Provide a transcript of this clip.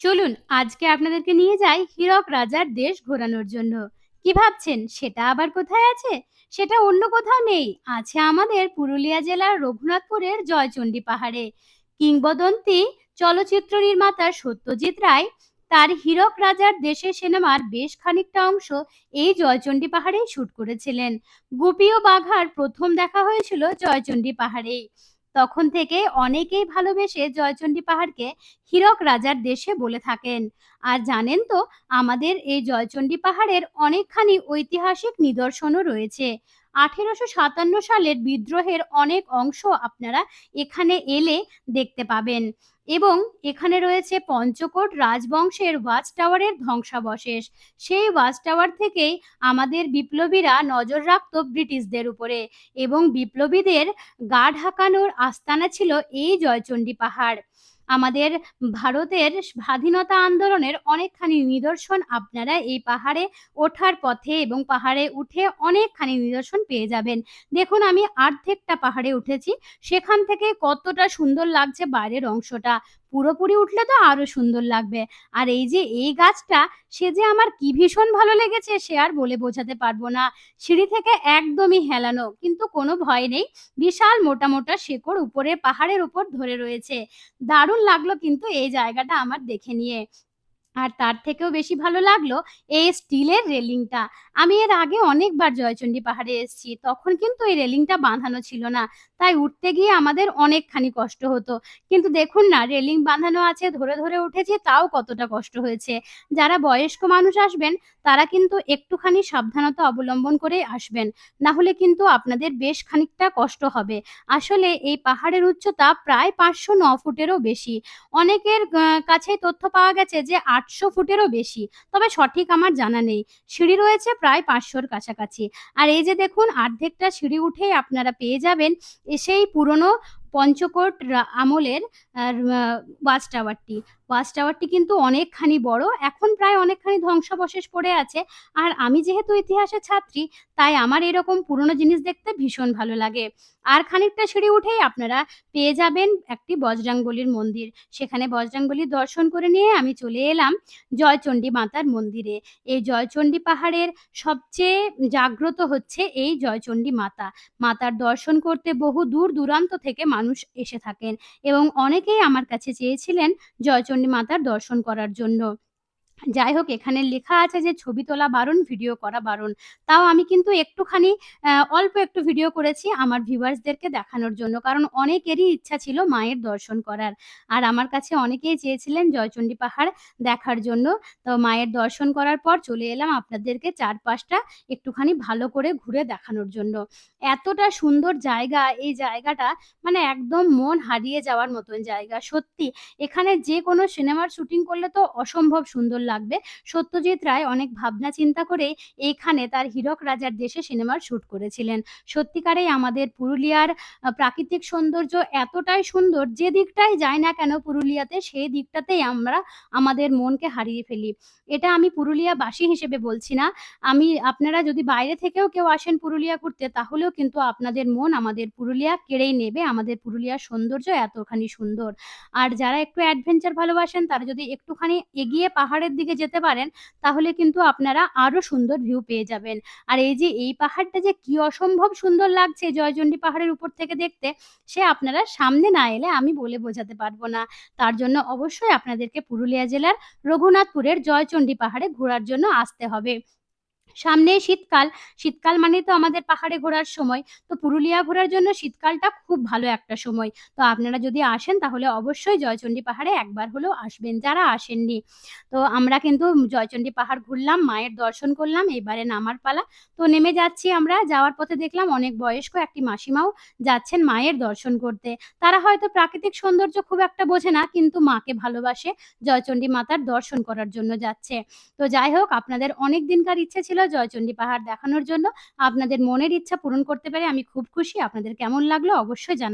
চলুন আজকে আপনাদেরকে নিয়ে যাই হীরক রাজার দেশ ঘোরানোর জন্য। কি ভাবছেন? সেটা আবার কোথায় আছে? সেটা অন্য কোথাও নেই। আছে আমাদের পুরুলিয়া জেলার রঘুনাথপুরের জয়চণ্ডী পাহাড়ে। কিংবদন্তি চলচ্চিত্র নির্মাতা সত্যজিৎ রায়, তার হীরক রাজার দেশে সিনেমার বেশ খানিকটা অংশ এই জয়চণ্ডী পাহাড়েই শুট করেছিলেন। গুপি ও বাঘার প্রথম দেখা হয়েছিল জয়চণ্ডী পাহাড়েই। তখন থেকে অনেকেই ভালোবেসে জয়চণ্ডী পাহাড়কে হীরক রাজার দেশে বলে থাকেন। আর জানেন তো, আমাদের এই জয়চণ্ডী পাহাড়ের অনেকখানি ঐতিহাসিক নিদর্শনও রয়েছে। আঠেরোশো সাতান্ন সালের বিদ্রোহের অনেক অংশ আপনারা এখানে এলে দেখতে পাবেন। এবং এখানে রয়েছে পঞ্চকোট রাজবংশের ওয়াচ টাওয়ারের ধ্বংসাবশেষ। সেই ওয়াচ টাওয়ার থেকেই আমাদের বিপ্লবীরা নজর রাখত ব্রিটিশদের উপরে এবং বিপ্লবীদের গা ঢাকানোর আস্তানা ছিল এই জয়চণ্ডী পাহাড়। আমাদের ভারতের স্বাধীনতা আন্দোলনের অনেকখানি নিদর্শন আপনারা এই পাহাড়ে ওঠার পথে এবং পাহাড়ে উঠে অনেকখানি নিদর্শন পেয়ে যাবেন। দেখুন, আমি আর্ধেকটা পাহাড়ে উঠেছি। সেখান থেকে কতটা সুন্দর লাগছে বাইরের অংশটা। পুরোপুরি উঠলে তো আরও সুন্দর লাগবে। আর এই যে এই গাছটা, সে যে আমার কি ভীষণ ভালো লেগেছে সে আর বলে বোঝাতে পারব না। সিঁড়ি থেকে একদমই হেলানো, কিন্তু কোনো ভয় নেই। বিশাল মোটা মোটা শেকড় উপরে পাহাড়ের উপর ধরে রয়েছে। দারুণ লাগল কিন্তু এই জায়গাটা আমার দেখে নিয়ে। আর তার থেকেও বেশি ভালো লাগল এই স্টিলের রেলিংটা। আমি এর আগে অনেকবার জয়চণ্ডী পাহাড়ে এসেছি, তখন কিন্তু এই রেলিংটা বাঁধানো ছিল না। তাই উঠতে গিয়ে আমাদের অনেকখানি কষ্ট হতো। কিন্তু দেখুন না, রেলিং বাঁধানো আছে, ধরে ধরে উঠেছি, তাও কতটা কষ্ট হয়েছে। যারা বয়স্ক মানুষ আসবেন, তারা কিন্তু একটুখানি সাবধানতা অবলম্বন করে আসবেন। না হলে কিন্তু আপনাদের বেশ খানিকটা কষ্ট হবে। আসলে এই পাহাড়ের উচ্চতা প্রায় পাঁচশো ন ফুটেরও বেশি। অনেকের কাছে তথ্য পাওয়া গেছে যে আটশো ফুটেরও বেশি। তবে সঠিক আমার জানা নেই। সিঁড়ি রয়েছে প্রায় পাঁচশোর কাছাকাছি। আর এই যে দেখুন, অর্ধেকটা সিঁড়ি উঠেই আপনারা পেয়ে যাবেন সেই পুরনো পঞ্চকোট আমলের ওয়াচ টাওয়ারটি। ওয়াচ টাওয়ারটি কিন্তু অনেকখানি বড়, এখন প্রায় অনেকখানি ধ্বংসাবশেষ পড়ে আছে। আর আমি যেহেতু ইতিহাসের ছাত্রী, তাই আমার এরকম পুরনো জিনিস দেখতে ভীষণ ভালো লাগে। আর খানিকটা সিঁড়ি উঠেই আপনারা পেয়ে যাবেন একটি বজরাঙ্গলির মন্দির। সেখানে বজরাঙ্গলির দর্শন করে নিয়ে আমি চলে এলাম জয়চণ্ডী মাতার মন্দিরে। এই জয়চণ্ডী পাহাড়ের সবচেয়ে জাগ্রত হচ্ছে এই জয়চণ্ডী মাতা। মাতার দর্শন করতে বহু দূর, দূরান্ত থেকে মানুষ এসে থাকেন। এবং অনেকেই আমার কাছে চেয়েছিলেন জয়চণ্ডী মাতার দর্শন করার জন্য। যাই হোক, এখানে লেখা আছে যে, ছবি তোলা বারণ, ভিডিও করা বারণ। তাও আমি কিন্তু একটুখানি অল্প একটু ভিডিও করেছি আমার ভিউয়ার্সদেরকে দেখানোর জন্য, কারণ অনেকেরই ইচ্ছা ছিল মায়ের দর্শন করার। আর আমার কাছে অনেকেই চেয়েছিলেন জয়চণ্ডী পাহাড় দেখার জন্য। তো মায়ের দর্শন করার পর চলে এলাম আপনাদেরকে চারপাশটা একটুখানি ভালো করে ঘুরে দেখানোর জন্য। এতটা সুন্দর জায়গা, এই জায়গাটা মানে একদম মন হারিয়ে যাওয়ার মতন জায়গা, সত্যি। এখানে যে কোনো সিনেমার শুটিং করলে তো অসম্ভব সুন্দর লাগবে। সত্যজিৎ রায় অনেক ভাবনা চিন্তা করে এইখানে তার হীরক রাজার দেশে সিনেমার শ্যুট করেছিলেন। সত্যিকারেই আমাদের পুরুলিয়ার প্রাকৃতিক সৌন্দর্য এতটাই সুন্দর যে দিকটাই যায় না কেন পুরুলিয়াতে, সেই দিকটাতেই আমরা আমাদের মনকে হারিয়ে ফেলি। এটা আমি পুরুলিয়াবাসী হিসেবে বলছি না। আমি, আপনারা যদি বাইরে থেকেও কেউ আসেন পুরুলিয়া ঘুরতে, তাহলেও কিন্তু আপনাদের মন আমাদের পুরুলিয়া কেড়েই নেবে। আমাদের পুরুলিয়ার সৌন্দর্য এতখানি সুন্দর। আর যারা একটু অ্যাডভেঞ্চার ভালোবাসেন, তারা যদি একটুখানি এগিয়ে পাহাড়ের দিকে যেতে পারেন, তাহলে কিন্তু আপনারা আরও সুন্দর ভিউ পেয়ে যাবেন। আর এই যে এই পাহাড়টা যে কি অসম্ভব সুন্দর লাগছে জয়চন্ডী পাহাড়ের উপর থেকে দেখতে, সে আপনারা সামনে না এলে আমি বলে বোঝাতে পারব না। তার জন্য অবশ্যই আপনাদেরকে পুরুলিয়া জেলার রঘুনাথপুরের জয়চন্ডী পাহাড়ে ঘোরার জন্য আসতে হবে। সামনে শীতকাল। শীতকাল মানে তো আমাদের পাহাড়ে ঘোরার সময়। তো পুরুলিয়া ঘোরার জন্য শীতকালটা খুব ভালো একটা সময়। তো আপনারা যদি আসেন তাহলে অবশ্যই জয়চণ্ডী পাহাড়ে একবার হলেও আসবেন, যারা আসেননি। তো আমরা কিন্তু জয়চণ্ডী পাহাড় ঘুরলাম, মায়ের দর্শন করলাম, এবারে নামার পালা। তো নেমে যাচ্ছি আমরা, যাওয়ার পথে দেখলাম অনেক বয়স্ক একটি মাসিমাও যাচ্ছেন মায়ের দর্শন করতে। তারা হয়তো প্রাকৃতিক সৌন্দর্য খুব একটা বোঝে না, কিন্তু মাকে ভালোবাসে জয়চণ্ডী মাতার দর্শন করার জন্য যাচ্ছে। তো যাই হোক, আপনাদের অনেক দিনকার ইচ্ছে ছিল জয়চণ্ডী পাহাড় দেখানোর জন্য আপনাদের মনের ইচ্ছা পূরণ করতে পেরে আমি খুব খুশি। আপনাদের কেমন লাগল অবশ্যই জানা